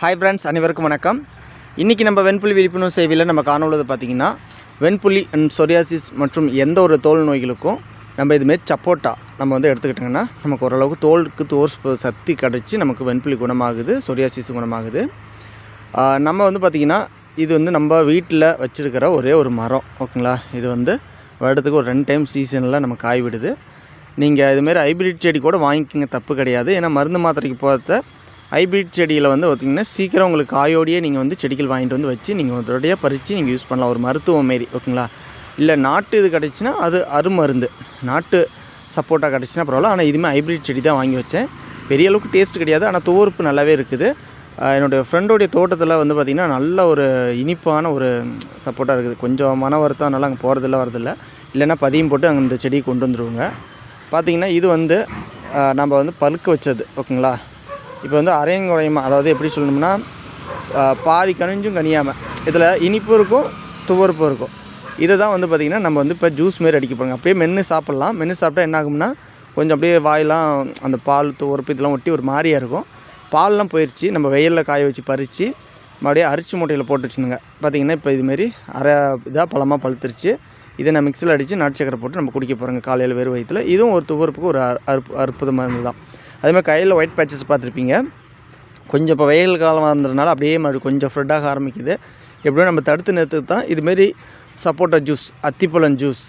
Hi friends அனைவருக்கும் வணக்கம். இன்றைக்கி நம்ம வெண்புலி விழிப்புணர்வு சேவையில் நம்ம காணொழுது பார்த்திங்கன்னா வெண்புலி அண்ட் சொரியாசிஸ் மற்றும் எந்த ஒரு தோல் நோய்களுக்கும் நம்ம இதுமாரி சப்போட்டா நம்ம வந்து எடுத்துக்கிட்டோங்கன்னா நமக்கு ஓரளவுக்கு தோலுக்கு தோல் சக்தி கிடச்சி நமக்கு வெண்புலி குணமாகுது சொரியாசிஸ் குணமாகுது. நம்ம வந்து பார்த்திங்கன்னா இது வந்து நம்ம வீட்டில் வச்சுருக்கிற ஒரே ஒரு மரம் ஓகேங்களா? இது வந்து வருடத்துக்கு ஒரு ரெண்டு டைம் சீசனில் நம்ம காய் விடுது. நீங்கள் இதுமாரி ஹைப்ரிட் செடி கூட வாங்கிக்கோங்க தப்பு கிடையாது. ஏன்னா மருந்து மாத்திரைக்கு போகிறத ஹைப்ரிட் செடியில் வந்து பார்த்திங்கன்னா சீக்கிரம் உங்களுக்கு காயோடையே நீங்கள் வந்து செடிகள் வாங்கிட்டு வந்து வச்சு நீங்கள் உடனடியாக பறித்து நீங்கள் யூஸ் பண்ணலாம். ஒரு மருத்துவம் மாரி ஓகேங்களா? இல்லை நாட்டு இது கிடச்சின்னா அது அருமருந்து. நாட்டு சப்போட்டா கிடச்சின்னா பரவாயில்ல. ஆனால் இதுவுமே ஹைப்ரிட் செடி தான் வாங்கி வச்சேன். பெரிய அளவுக்கு டேஸ்ட் கிடையாது. ஆனால் துவர்ப்பு நல்லாவே இருக்குது. என்னுடைய ஃப்ரெண்டோடைய தோட்டத்தில் வந்து பார்த்திங்கன்னா நல்ல ஒரு இனிப்பான ஒரு சப்போட்டாக இருக்குது. கொஞ்சம் மன வருத்தம் நல்லா அங்கே போகிறதில்ல வரதில்ல. இல்லைன்னா பதியம் போட்டு அங்கே இந்த செடியை கொண்டு வந்துடுவோங்க பார்த்திங்கன்னா இது வந்து நம்ம வந்து பழுக்க வச்சது ஓகேங்களா? இப்போ வந்து அரையும் குறையுமா அதாவது எப்படி சொல்லணும்னா பாதி கனிஞ்சும் கனியாமல் இதில் இனிப்பு இருக்கும் துவர்ப்பு இருக்கும். இதை தான் வந்து பார்த்திங்கன்னா நம்ம வந்து இப்போ ஜூஸ் மாரி அடிக்க போகிறோங்க அப்படியே மென்று சாப்பிட்லாம். மென்று சாப்பிட்டா என்ன ஆகும்னா கொஞ்சம் அப்படியே வாயெல்லாம் அந்த பால் துவர்ப்பு இதெல்லாம் ஒட்டி ஒரு மாதிரியாக இருக்கும். பால்லாம் போயிடுச்சு நம்ம வெயிலில் காய வச்சு பறித்து மறுபடியும் அரிசி மூட்டையில் போட்டு வச்சுருந்துங்க பார்த்திங்கன்னா இப்போ இதுமாரி அரை இதாக பழமாக பழுத்துருச்சு. இதை நான் மிக்சியில் அடித்து நாட்டு சக்கரை போட்டு நம்ம குடிக்க போகிறோங்க காலையில் வெறும் வயிற்றுல இதுவும் ஒரு துவர்ப்புக்கு ஒரு அற்பு அற்புதமாக இருந்தது தான் அதேமாதிரி கையில் ஒயிட் பேச்சஸ் பார்த்துருப்பீங்க. கொஞ்சம் இப்போ வெயில் காலமாக இருந்ததுனால அப்படியே மறு கொஞ்சம் ஃப்ரெட்டாக ஆரம்பிக்குது. எப்படியும் நம்ம தடுத்து நிறுத்துக்கு தான். இதுமாரி சப்போட்டா ஜூஸ் அத்திப்பழம் ஜூஸ்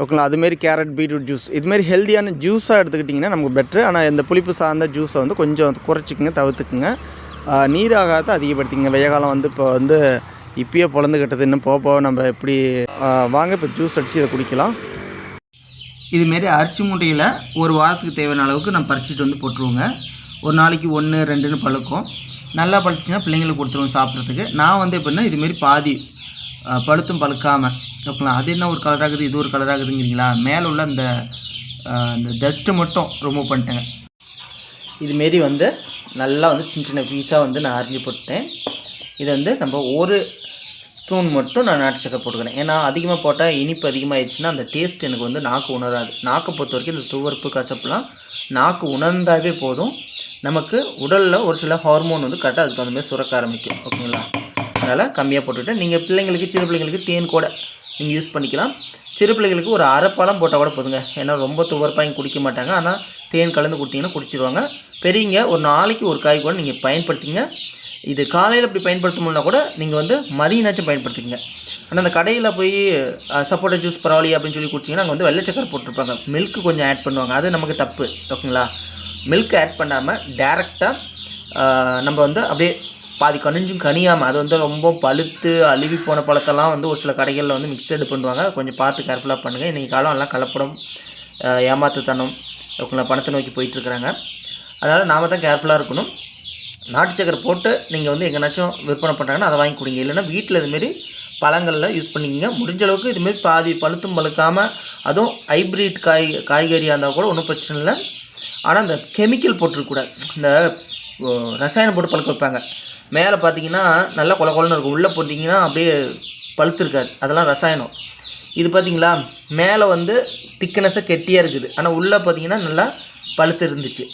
ஓகேங்களா? அதுமாரி கேரட் பீட்ரூட் ஜூஸ் இதுமாரி ஹெல்த்தியான ஜூஸாக எடுத்துக்கிட்டிங்கன்னா நமக்கு பெட்ரு ஆனால் இந்த புளிப்பு சார்ந்த ஜூஸை வந்து கொஞ்சம் குறைச்சிக்கங்க தவிர்த்துக்குங்க. ஆஹ் நீராகாரத்தை அதிகப்படுத்திங்க வெய்ய காலம் வந்து இப்போ வந்து இப்பயே பொழந்து இன்னும் போக போக நம்ம எப்படி வாங்க இப்போ ஜூஸ் அடித்து இதை குடிக்கலாம். இதுமாரி அரிசி மூட்டையில் ஒரு வாரத்துக்கு தேவையான அளவுக்கு நம்ம பறிச்சிட்டு வந்து போட்டுருவோங்க. ஒரு நாளைக்கு ஒன்று ரெண்டுன்னு பழுக்கும். நல்லா பழுத்துச்சுன்னா பிள்ளைங்களுக்கு கொடுத்துருவோம் சாப்பிட்றதுக்கு. நான் வந்து எப்படின்னா இதுமாரி பாதி பழுத்தும் பழுக்காமல் ஓகேங்களா? அது என்ன ஒரு கலர் ஆகுது இது ஒரு கலர் ஆகுதுங்கிறீங்களா? மேலே உள்ள அந்த அந்த டஸ்ட்டு மட்டும் ரிமூவ் பண்ணிட்டேங்க. இதுமாரி வந்து நல்லா வந்து சின்ன சின்ன பீஸாக வந்து நான் அரிஞ்சு போட்டேன் இதை வந்து நம்ம ஒரு ஸ்பூன் மட்டும் நான் நாட்டு சக்கரை போட்டுக்கிறேன். ஏன்னா அதிகமாக போட்டால் இனிப்பு அதிகமாகிடுச்சுன்னா அந்த டேஸ்ட் எனக்கு வந்து நாக்கு உணராது. நாக்கை பொறுத்த வரைக்கும் இந்த துவர்ப்பு கசப்புலாம் நாக்கு உணர்ந்தாவே போதும். நமக்கு உடலில் ஒரு சில ஹார்மோன் வந்து கரெக்டாக அதுக்கு தகுந்த மாதிரி சுரக்க ஆரம்பிக்கும். ஓகேங்களா? அதனால் கம்மியாக போட்டுவிட்டு நீங்கள் பிள்ளைங்களுக்கு சிறு பிள்ளைங்களுக்கு தேன் கூட நீங்கள் யூஸ் பண்ணிக்கலாம். சிறு பிள்ளைங்களுக்கு ஒரு அரை போட்டால் கூட போதுங்க. ஏன்னா ரொம்ப துவர்ப்பாங்க குடிக்க மாட்டாங்க. ஆனால் தேன் கலந்து கொடுத்தீங்கன்னா குடிச்சிருவாங்க. பெரியங்க ஒரு நாளைக்கு ஒரு காய் கூட நீங்கள் பயன்படுத்திங்க இது காலையில் இப்படி பயன்படுத்த முடியல கூட நீங்கள் வந்து மதியனாச்சும் பயன்படுத்திக்கங்க. ஆனால் அந்த கடையில் போய் சப்போட்டா ஜூஸ் பரவாயில்லையே அப்படின்னு சொல்லி குடிச்சிங்கன்னா அங்கே வந்து வெள்ளை சக்கரை போட்டிருப்பாங்க. மில்க்கு கொஞ்சம் ஆட் பண்ணுவாங்க. அது நமக்கு தப்பு. ஓகேங்களா? மில்க் ஆட் பண்ணாமல் டேரெக்டாக நம்ம வந்து அப்படியே பாதி கனிஞ்சும் கனியாமல் அது வந்து ரொம்ப பழுத்து அழுவி போன பழத்தெல்லாம் வந்து ஒரு சில கடைகளில் வந்து மிக்சடு பண்ணுவாங்க. கொஞ்சம் பார்த்து கேர்ஃபுல்லாக பண்ணுங்கள் இன்றைக்கி காலம் எல்லாம் கலப்படம் ஏமாத்துத்தனம் ஓகேங்களா? பணத்தை நோக்கி போயிட்டுருக்குறாங்க அதனால் நாம் தான் கேர்ஃபுல்லாக இருக்கணும். நாட்டு சக்கரை போட்டு நீங்கள் வந்து எங்கேனாச்சும் விற்பனை பண்ணுறாங்கன்னா அதை வாங்கி கொடுங்க. இல்லைன்னா வீட்டில் இதுமாரி பழங்களில் யூஸ் பண்ணிக்கோங்க. முடிஞ்ச அளவுக்கு இதுமாரி பாதி பழுத்தும் பழுக்காமல் அதுவும் ஹைப்ரிட் காய் காய்கறியாக இருந்தால் கூட ஒன்றும் பிரச்சனை இல்லை. ஆனால் இந்த கெமிக்கல் போட்டிருக்கக்கூடாது இந்த ரசாயனம் போட்டு பழுக்க வைப்பாங்க. மேலே பார்த்தீங்கன்னா நல்லா கொல கொலன்னு இருக்கும். உள்ளே போட்டிங்கன்னா அப்படியே பழுத்துருக்காது. அதெல்லாம் ரசாயனம். இது பார்த்தீங்களா மேலே வந்து திக்னஸாக கெட்டியாக இருக்குது. ஆனால் உள்ளே பார்த்தீங்கன்னா நல்லா பழுத்து இருந்துச்சு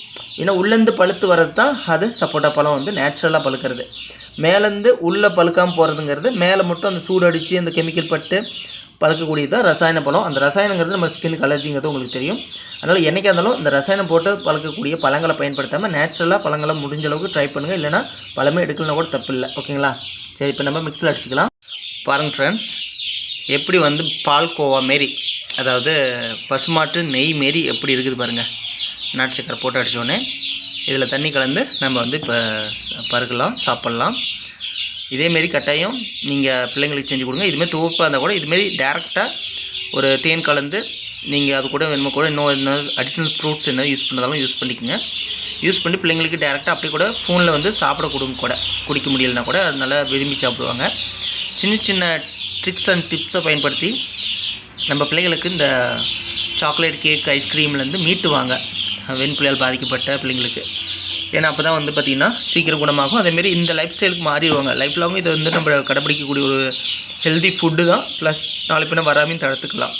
ஏன்னா உள்ளேருந்து பழுத்து வர்றது தான் அது சப்போட்டா பழம் வந்து நேச்சுரலாக பழுக்கிறது. மேலேருந்து உள்ளே பழுக்காமல் போகிறதுங்கிறது மேலே மட்டும் அந்த சூடு அடித்து அந்த கெமிக்கல் பட்டு பழுக்கக்கூடியது தான் ரசாயன பழம். அந்த ரசாயனங்கிறது நம்ம ஸ்கின் அலர்ஜிங்கிறது உங்களுக்கு தெரியும். அதனால் என்றைக்கா இருந்தாலும் இந்த ரசாயனம் போட்டு பழுக்கக்கூடிய பழங்களை பயன்படுத்தாமல் நேச்சுரலாக பழங்களை முடிஞ்ச அளவுக்கு ட்ரை பண்ணுங்கள் இல்லைனா பழமே எடுக்கலனா கூட தப்பு இல்லை ஓகேங்களா? சரி இப்போ நம்ம மிக்ஸில் அடிச்சுக்கலாம். பாருங்கள் ஃப்ரெண்ட்ஸ் எப்படி வந்து பால்கோவா மாரி அதாவது பசுமாட்டு நெய் மாரி எப்படி இருக்குது பாருங்கள் நாட்டு சக்கரை போட்டு அடித்தோடனே இதில் தண்ணி கலந்து நம்ம வந்து இப்போ பருகலாம் சாப்பிட்லாம். இதேமாரி கட்டாயம் நீங்கள் பிள்ளைங்களுக்கு செஞ்சு கொடுங்க. இதுமாரி துவப்பாக இருந்தால் கூட இதுமாரி டேரெக்டாக ஒரு தேன் கலந்து நீங்கள் அது கூட வேணுமோ கூட இன்னும் என்ன அடிஷ்னல் ஃப்ரூட்ஸ் என்ன யூஸ் பண்ணதாலும் யூஸ் பண்ணிக்கோங்க. யூஸ் பண்ணி பிள்ளைங்களுக்கு டேரெக்டாக அப்படி கூட ஃபோனில் வந்து சாப்பிட கொடுங்க கூட. குடிக்க முடியலனா கூட அது நல்லா விரும்பி சாப்பிடுவாங்க. சின்ன சின்ன ட்ரிக்ஸ் அண்ட் டிப்ஸை பயன்படுத்தி நம்ம பிள்ளைங்களுக்கு இந்த சாக்லேட் கேக் ஐஸ்கிரீம்லேருந்து மீட்டுவாங்க. வெண்புலியால் பாதிக்கப்பட்ட பிள்ளைங்களுக்கு. ஏன்னா அப்போ தான் வந்து பார்த்திங்கன்னா சீக்கிரம் குணமாகும். அதேமாரி இந்த லைஃப் ஸ்டைலுக்கு மாறிடுவாங்க. லைஃப் லாங் இதை வந்து நம்ம கடைப்பிடிக்கக்கூடிய ஒரு ஹெல்தி ஃபுட்டு தான். ப்ளஸ் நாலு பின்ன வராமையும் தடுத்துக்கலாம்.